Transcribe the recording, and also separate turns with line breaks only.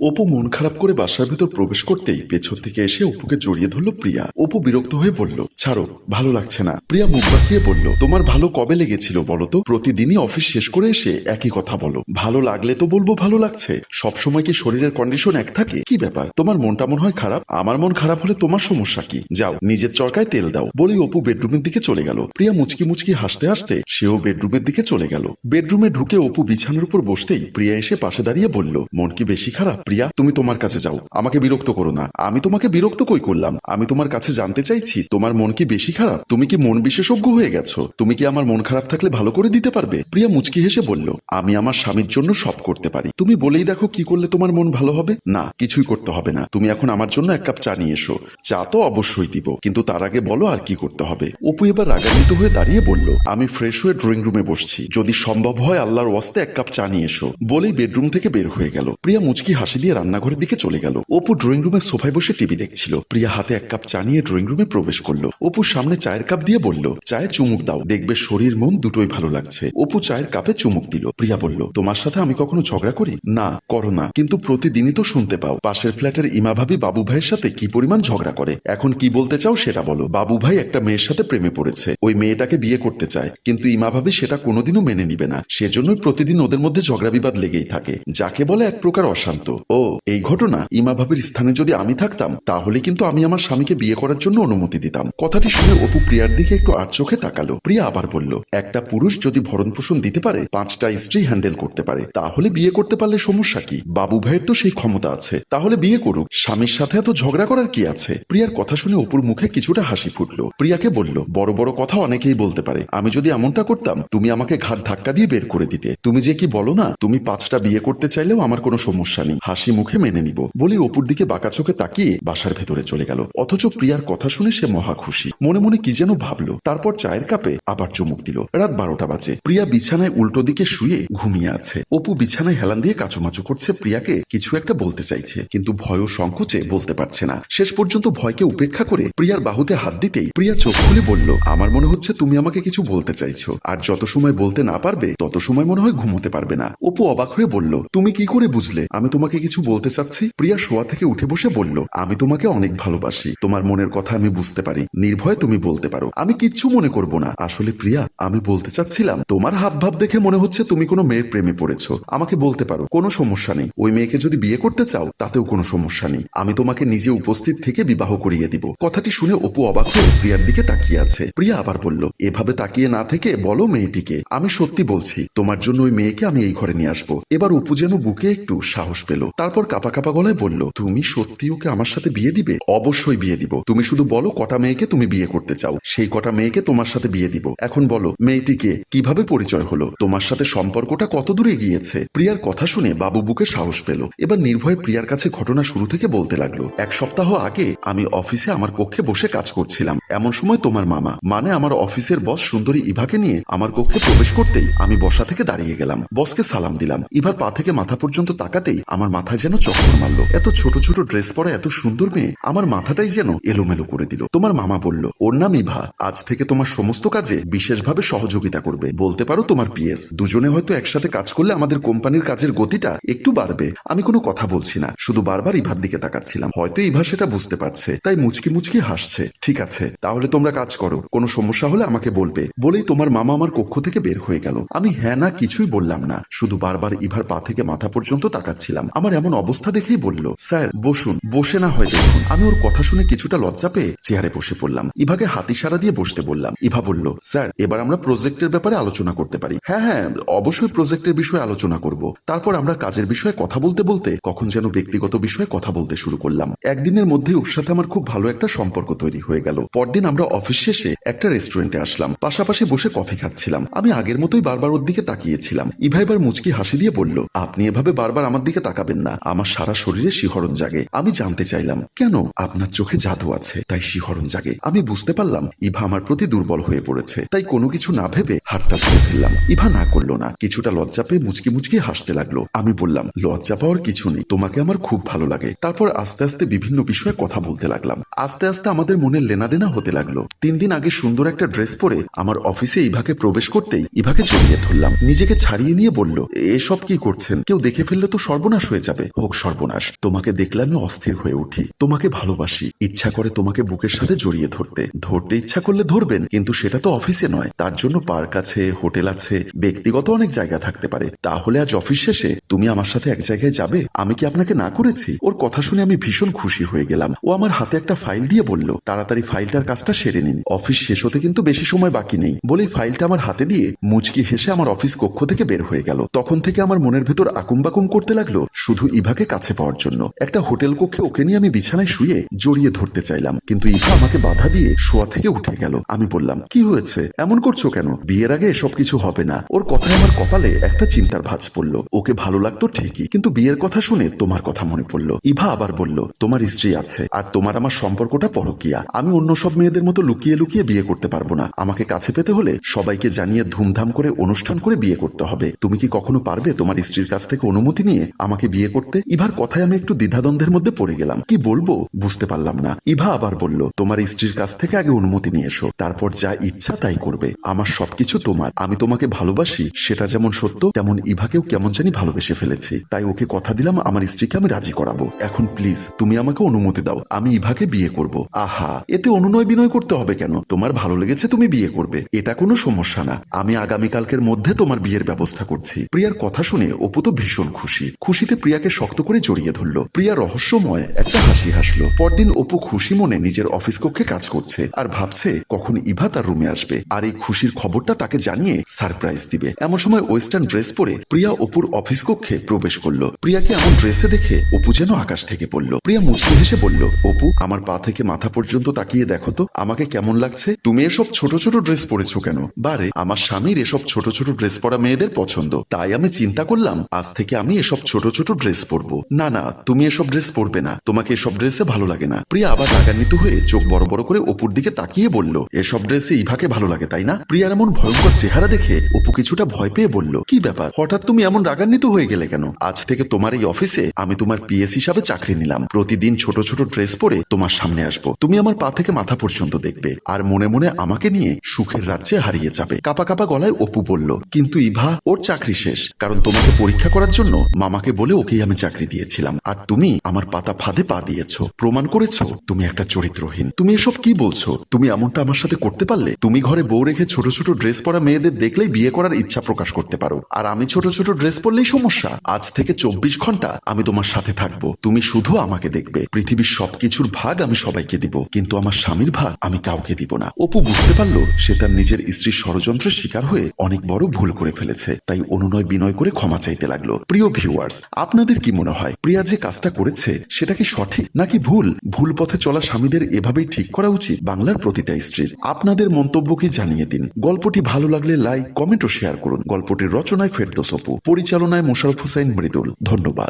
অপু মন খারাপ করে বাসার ভেতর প্রবেশ করতেই পেছন থেকে এসে অপুকে জড়িয়ে ধরল প্রিয়া। অপু বিরক্ত হয়ে বলল, ছাড়ো, ভালো লাগছে না। প্রিয়া মুখ বাঁকিয়ে বলল, তোমার ভালো কবে লেগেছিল বলো তো? প্রতিদিনই অফিস শেষ করে এসে একই কথা বলো। ভালো লাগলে তো বলব ভালো লাগছে। সবসময় কি শরীরের কন্ডিশন এক থাকে? কি ব্যাপার? তোমার মনটা মন হয় খারাপ? আমার মন খারাপ হলে তোমার সমস্যা কি? যাও, নিজের চরকায় তেল দাও। বলেই অপু বেডরুমের দিকে চলে গেল। প্রিয়া মুচকি মুচকি হাসতে হাসতে সেও বেডরুমের দিকে চলে গেল। বেডরুমে ঢুকে অপু বিছানার উপর বসতেই প্রিয়া এসে পাশে দাঁড়িয়ে বলল, মন কি বেশি খারাপ? প্রিয়া, তুমি তোমার কাছে যাও। আমাকে বিরক্ত করো না। আমি তোমাকে বিরক্ত কই করলাম? আমি তোমার কাছে জানতে চাইছি, তোমার মন কি বেশি খারাপ? তুমি কি মন বিশেষজ্ঞ হয়ে গেছো? তুমি কি আমার মন খারাপ থাকলে ভালো করে দিতে পারবে? প্রিয়া মুচকি হেসে বলল, আমি আমার স্বামীর জন্য সব করতে পারি। তুমি বলেই দেখো কি করলে তোমার মন ভালো হবে? না, কিছুই করতে হবে না। তুমি এখন আমার জন্য এক কাপ চা নিয়ে এসো। চা তো অবশ্যই দিব, কিন্তু তার আগে বলো আর কি করতে হবে? অপু এবার রাগান্বিত হয়ে দাঁড়িয়ে বলল, আমি ফ্রেশ হয়ে ড্রয়িং রুমে বসছি। যদি সম্ভব হয় আল্লাহর ওয়াস্তে এক কাপ চা নিয়ে এসো। বলেই বেডরুম থেকে বের হয়ে গেল। প্রিয়া মুচকি হাসি দিয়ে রান্নাঘরের দিকে চলে গেল। অপু ড্রয়িং রুমের সোফায় বসে টিভি দেখছিল। প্রিয়া হাতে এক কাপ চা নিয়ে ড্রয়িং রুমে প্রবেশ করল। অপুর সামনে চায়ের কাপ দিয়ে বলল, চায়ে চুমুক দাও, দেখবে শরীর, মন দুটোই ভালো লাগছে। অপু চায়ের কাপে চুমুক দিল। প্রিয়া বলল, তোমার সাথে আমি কখনো ঝগড়া করি? না, করো না, কিন্তু প্রতিদিনই তো শুনতে পাও, পাশের ফ্ল্যাটের ইমা ভাবি বাবু ভাইয়ের সাথে কি পরিমাণ ঝগড়া করে। এখন কি বলতে চাও সেটা বলো। বাবু ভাই একটা মেয়ের সাথে প্রেমে পড়েছে। ওই মেয়েটাকে বিয়ে করতে চায়, কিন্তু ইমা ভাবি সেটা কোনোদিনও মেনে নিবে না। সেজন্যই প্রতিদিন ওদের মধ্যে ঝগড়া বিবাদ লেগেই থাকে, যাকে বলে এক প্রকার অশান্ত। ও, এই ঘটনা। ইমা ভাবির স্থানে যদি আমি থাকতাম, তাহলে কিন্তু আমি আমার স্বামীকে বিয়ে করার জন্য অনুমতি দিতাম। কথাটি শুনে অপু প্রিয়ার দিকে একটু আর চোখে তাকালো। প্রিয়া আবার বলল, একটা পুরুষ যদি ভরণ পোষণ দিতে পারে, পাঁচটা স্ত্রী হ্যান্ডেল করতে পারে। তাহলে বিয়ে করতে পারলে সমস্যা কি? বাবু ভাইয়ের তো সেই ক্ষমতা আছে। তাহলে বিয়ে করুক। স্বামীর সাথে এত ঝগড়া করার কি আছে? প্রিয়ার কথা শুনে অপুর মুখে কিছুটা হাসি ফুটলো। প্রিয়াকে বলল, বড় বড় কথা অনেকেই বলতে পারে। আমি যদি এমনটা করতাম, তুমি আমাকে ঘাট ধাক্কা দিয়ে বের করে দিতে। তুমি যে কি বলো না, তুমি পাঁচটা বিয়ে করতে চাইলেও আমার কোনো সমস্যা নেই। হাসি মুখে মেনে নিব। বলে অপুর দিকে বাঁকা চোখে তাকিয়ে বাসার ভেতরে চলে গেল। অথচ প্রিয়ার কথা শুনে সে মহা খুশি। মনে মনে কি যেন ভাবলো। তারপর চায়ের কাপে আবার চুমুক দিল। রাত বারোটা বাজে। প্রিয়া বিছানায় উল্টো দিকে শুয়ে ঘুমিয়ে আছে। অপু বিছানায় হেলান দিয়ে কাচুমাচু করছে প্রিয়াকে কিছু একটা বলতে চাইছে। কিন্তু ভয় ও সংকোচে বলতে পারছে না। শেষ পর্যন্ত ভয়কে উপেক্ষা করে প্রিয়ার বাহুতে হাত দিতেই প্রিয়া চোখ খুলে বলল, আমার মনে হচ্ছে তুমি আমাকে কিছু বলতে চাইছো। আর যত সময় বলতে না পারবে, তত সময় মনে হয় ঘুমোতে পারবে না। অপু অবাক হয়ে বলল, তুমি কি করে বুঝলে? আমি তোমাকে কিছু বলতে চাচ্ছি? প্রিয়া শোয়া থেকে উঠে বসে বলল, আমি তোমাকে অনেক ভালোবাসি। তোমার মনের কথা আমি বুঝতে পারি। নির্ভয় তুমি বলতে পারো। আমি কিচ্ছু মনে করব না। আসলে প্রিয়া, আমি বলতে চাচ্ছিলাম, তোমার হাব ভাব দেখে মনে হচ্ছে তুমি কোনো মেয়ের প্রেমে পড়েছো। আমাকে বলতে পারো, কোনো সমস্যা নেই। ওই মেয়েকে যদি বিয়ে করতে চাও, তাতেও কোনো সমস্যা নেই। আমি তোমাকে নিজে উপস্থিত থেকে বিবাহ করিয়ে দিব। কথাটি শুনে অপু অবাক হয়ে প্রিয়ার দিকে তাকিয়ে আছে। প্রিয়া আবার বলল, এভাবে তাকিয়ে না থেকে বলো মেয়েটিকে। আমি সত্যি বলছি, তোমার জন্য ওই মেয়েকে আমি এই ঘরে নিয়ে আসব। এবার অপু যেন বুকে একটু সাহস পেল। তারপর কাপা কাপা গলায় বলল, তুমি সত্যি ওকে আমার সাথে বিয়ে দিবে? অবশ্যই বিয়ে দিব। তুমি শুধু বলো কটা মেয়েকে তুমি বিয়ে করতে চাও। সেই কটা মেয়েকে তোমার সাথে বিয়ে দিব। এখন বলো, মেয়েটিকে কীভাবে পরিচয় হলো? তোমার সাথে সম্পর্কটা কত দূরে গিয়েছে প্রিয়ার কথা শুনে বাবু বুকে সাহস পেল। এবার নির্ভয় প্রিয়ার কাছে ঘটনা শুরু থেকে বলতে লাগল, এক সপ্তাহ আগে আমি অফিসে আমার কক্ষে বসে কাজ করছিলাম। এমন সময় তোমার মামা মানে আমার অফিসের বস সুন্দরী ইভাকে নিয়ে আমার কক্ষে প্রবেশ করতেই আমি বসা থেকে দাঁড়িয়ে গেলাম। বসকে সালাম দিলাম। ইভার পা থেকে মাথা পর্যন্ত তাকাতেই আমার মাথায় যেন চক্কর মারলো। এত ছোট ছোট ড্রেস পরা এত সুন্দর মেয়ে, আমার মাথাটাই যেন এলোমেলো করে দিল। তোমার মামা বলল, ওর নাম ইভা। আজ থেকে তোমার সমস্ত কাজে বিশেষভাবে সহযোগিতা করবে। বলতে পারো তোমার পিএস। দুজনে হয়তো একসাথে কাজ করলে আমাদের কোম্পানির কাজের গতিটা একটু বাড়বে। আমি কোনো কথা বলছি না। শুধু বারবার ইভার দিকে তাকাচ্ছিলাম। হয়তো ইভা সেটা বুঝতে পারছে। তাই মুচকি মুচকি হাসছে। ঠিক আছে, তাহলে তোমরা কাজ করো। কোনো সমস্যা হলে আমাকে বলবে। বলেই তোমার মামা আমার কক্ষ থেকে বের হয়ে গেল। আমি হ্যাঁ না কিছুই বললাম না। শুধু বারবার ইভার পা থেকে মাথা পর্যন্ত তাকাচ্ছিলাম। আমার এমন অবস্থা দেখেই বলল, স্যার, বসুন, বসে না হয় দেখুন। আমি ওর কথা শুনে কিছুটা লজ্জা পেয়ে চেয়ারে বসে পড়লাম। ইভাকে হাতি সারা দিয়ে বসতে বললাম। ইভা বলল, স্যার, এবার আমরা প্রজেক্টের ব্যাপারে আলোচনা করতে পারি। হ্যাঁ হ্যাঁ অবশ্যই প্রজেক্টের বিষয়ে আলোচনা করব। তারপর আমরা কাজের বিষয়ে কথা বলতে বলতে কখন যেন ব্যক্তিগত বিষয়ে কথা বলতে শুরু করলাম। একদিনের মধ্যে ওর সাথে আমার খুব ভালো একটা সম্পর্ক তৈরি হয়ে গেল। পরদিন আমরা অফিস শেষে একটা রেস্টুরেন্টে আসলাম। পাশাপাশি বসে কফি খাচ্ছিলাম। আমি আগের মতোই বারবার ওর দিকে তাকিয়েছিলাম। ইভা এবার মুচকি হাসি দিয়ে বলল, আপনি এভাবে বারবার আমার দিকে তাকাবেন না। আমার সারা শরীরে শিহরণ জাগে। আমি জানতে চাইলাম, কেন আপনার চোখে জাদু আছে? তাই শিহরণ জাগে। আমি বুঝতে পারলাম, ইভা আমার প্রতি দুর্বল হয়ে পড়েছে। তাই কোনো কিছু না ভেবে হাতটা ধরে ফেললাম। ইভা না করল না। কিছুটা লজ্জা পেয়ে মুচকি মুচকি হাসতে লাগল। আমি বললাম, লজ্জা পাওয়ার কিছু নেই। তোমাকে আমার খুব ভালো লাগে। তারপর আস্তে আস্তে বিভিন্ন বিষয়ে কথা বলতে লাগলাম। আস্তে আস্তে আমাদের মনের লেনাদেনা হতে লাগল। তিন দিন আগে সুন্দর একটা ড্রেস পরে আমার অফিসে ইভাকে প্রবেশ করতেই ইভাকে জড়িয়ে ধরলাম। নিজেকে ছাড়িয়ে নিয়ে বলল, এসব কি করছেন? কেউ দেখে ফেললে তো সর্বনাশ হয়ে যাবে। যাবে। হোক সর্বনাশ, তোমাকে দেখলে আমি অস্থির হয়ে উঠি। তোমাকে ভালোবাসি। ইচ্ছা করে তোমাকে বুকের সাথে জড়িয়ে ধরতে। ধরতে ইচ্ছা করলে ধরবেন, কিন্তু সেটা তো অফিসে নয়। তার জন্য পার্ক আছে, হোটেল আছে, ব্যক্তিগত অনেক জায়গা থাকতে পারে। তাহলে আজ অফিস শেষে তুমি আমার সাথে এক জায়গায় যাবে? আমি কি আপনাকে না করেছি? ওর কথা শুনে আমি ভীষণ খুশি হয়ে গেলাম। ও আমার হাতে একটা ফাইল দিয়ে বলল, তাড়াতাড়ি ফাইলটার কাজটা সেরে নিন। অফিস শেষ হতে কিন্তু বেশি সময় বাকি নেই। বলে ফাইলটা আমার হাতে দিয়ে মুচকি হেসে আমার অফিস কক্ষ থেকে বের হয়ে গেল। তখন থেকে আমার মনের ভেতর আকুম করতে লাগল শুধু ইভাকে কাছে পাওয়ার জন্য। একটা হোটেল কক্ষে ওকে নিয়ে আমি বিছানায় শুয়ে জড়িয়ে ধরতে চাইলাম। কিন্তু ইভা আমাকে বাধা দিয়ে শোয়া থেকে উঠে গেল। আমি বললাম, কি হয়েছে? এমন করছ কেন? বিয়ের আগে এসব কিছু হবে না। ওর কথায় আমার কপালে একটা চিন্তার ভাঁজ পড়ল। ওকে ভালো লাগতো ঠিকই, কিন্তু বিয়ের কথা শুনে তোমার কথা মনে পড়ল। ইভা আবার বলল, তোমার স্ত্রী আছে, আর তোমার আমার সম্পর্কটা পরকিয়া। আমি অন্য সব মেয়েদের মতো লুকিয়ে লুকিয়ে বিয়ে করতে পারব না। আমাকে কাছে পেতে হলে সবাইকে জানিয়ে ধুমধাম করে অনুষ্ঠান করে বিয়ে করতে হবে। তুমি কি কখনো পারবে তোমার স্ত্রীর কাছ থেকে অনুমতি নিয়ে আমাকে বিয়ে করতে ইভার কথায় আমি একটু দ্বিধাদ্বন্দ্বের মধ্যে পড়ে গেলাম। কি বলব? বুঝতে পারলাম না। ইভা আবার বলল, তোমার স্ত্রীর কাছ থেকে আগে অনুমতি নিয়ে এসো। তারপর যা ইচ্ছা তাই করবে। আমার সবকিছু তোমার। আমি তোমাকে ভালোবাসি। সেটা যেমন সত্য, তেমন ইভাকেও কেমন জানি ভালোবেসে ফেলেছি। তাই ওকে কথা দিলাম, আমার স্ত্রীকে আমি রাজি করাবো। এখন প্লিজ, তুমি আমাকে অনুমতি দাও। আমি ইভাকে বিয়ে করব। আহা! এতে অনুনয় বিনয় করতে হবে কেন? তোমার ভালো লেগেছে, তুমি বিয়ে করবে। এটা কোনো সমস্যা না। আমি আগামীকালকের মধ্যে তোমার বিয়ের ব্যবস্থা করছি। প্রিয়ার কথা শুনে অপু তো ভীষণ খুশি। খুশিতে প্রিয়াকে শক্ত করে জড়িয়ে ধরলো। প্রিয়া রহস্যময় একটা হাসি হাসলো। পরদিন অপু খুশি মনে নিজের অফিস কক্ষে কাজ করছে আর ভাবছে কখন ইভা তার রুমে আসবে আর এই খুশির খবরটা তাকে জানিয়ে সারপ্রাইজ দিবে। এমন সময় ওয়েস্টার্ন ড্রেস পরে প্রিয়া অপুর অফিস কক্ষে প্রবেশ করল। প্রিয়াকে এমন ড্রেসে দেখে অপু যেন আকাশ থেকে পড়ল। প্রিয়া মুচকি হেসে বলল, অপু, আমার পা থেকে মাথা পর্যন্ত তাকিয়ে দেখো তো, আমাকে কেমন লাগছে? তুমি এসব ছোট ছোট ড্রেস পরেছো কেন? বারে, আমার স্বামীর এসব ছোট ছোট ড্রেস পরা মেয়েদের পছন্দ। তাই আমি চিন্তা করলাম, আজ থেকে আমি এসব ছোট ছোট ড্রেস পরবো। না না, তুমি এসব ড্রেস পরবে না। তোমাকে এসব ড্রেসে ভালো লাগে না। প্রিয়া আবার রাগান্বিত হয়ে চোখ বড় বড় করে অপুর দিকে তাকিয়ে বলল, এসব ড্রেসে ইভাকে ভালো লাগে, তাই না? প্রিয়ার এমন ভয়ঙ্কর চেহারা দেখে অপু কিছুটা ভয় পেয়ে বলল, কি ব্যাপার? হঠাৎ তুমি এমন রাগান্বিত হয়ে গেলে কেন? আজ থেকে তোমার এই অফিসে আমি তোমার পিএস হিসাবে চাকরি নিলাম। প্রতিদিন ছোট ছোট ড্রেস পরে তোমার সামনে আসব। তুমি আমার পা থেকে মাথা পর্যন্ত দেখবে। আর মনে মনে আমাকে নিয়ে সুখের রাজ্যে হারিয়ে যাবে। কাপা কাপা গলায় অপু বলল, কিন্তু ইভা, ওর চাকরি শেষ। কারণ তোমাকে পরীক্ষা করার জন্য মামাকে বলে ওকেই আমি চাকরি দিয়েছিলাম। আর তুমি আমার পাতা ফাঁদে পা দিয়েছ। প্রমাণ করেছ, তুমি একটা চরিত্রহীন। তুমি এসব কি বলছো? তুমি এমনটা আমার সাথে করতে পারলে? তুমি ঘরে বউ রেখে ছোট ছোট ড্রেস পরা মেয়েদের দেখলেই বিয়ে করার ইচ্ছা প্রকাশ করতে পারো। আর আমি ছোট ছোট ড্রেস পরলেই সমস্যা। আজ থেকে চব্বিশ ঘণ্টা আমি তোমার সাথে থাকব। তুমি শুধু আমাকে দেখবে। পৃথিবীর সবকিছুর ভাগ আমি সবাইকে দিব। কিন্তু আমার স্বামীর ভাগ আমি কাউকে দিব না। অপু বুঝতে পারল, সে তার নিজের স্ত্রীর ষড়যন্ত্রের শিকার হয়ে অনেক বড় ভুল করে ফেলেছে। তাই অনুনয় বিনয় করে ক্ষমা চাইতে লাগল। প্রিয় ভিউয়ার্স আপনাদের কি মনে হয়? প্রিয়া যে কাজটা করেছে, সেটা কি সঠিক? নাকি ভুল? ভুল পথে চলা স্বামীদের এভাবেই ঠিক করা উচিত? বাংলার প্রতিটা স্ত্রীর। আপনাদের মন্তব্য কি জানিয়ে দিন। গল্পটি ভালো লাগলে লাইক, কমেন্ট ও শেয়ার করুন। গল্পটির রচনায় ফেরদোস অপু। পরিচালনায় মোশারফ হুসাইন মৃদুল। ধন্যবাদ।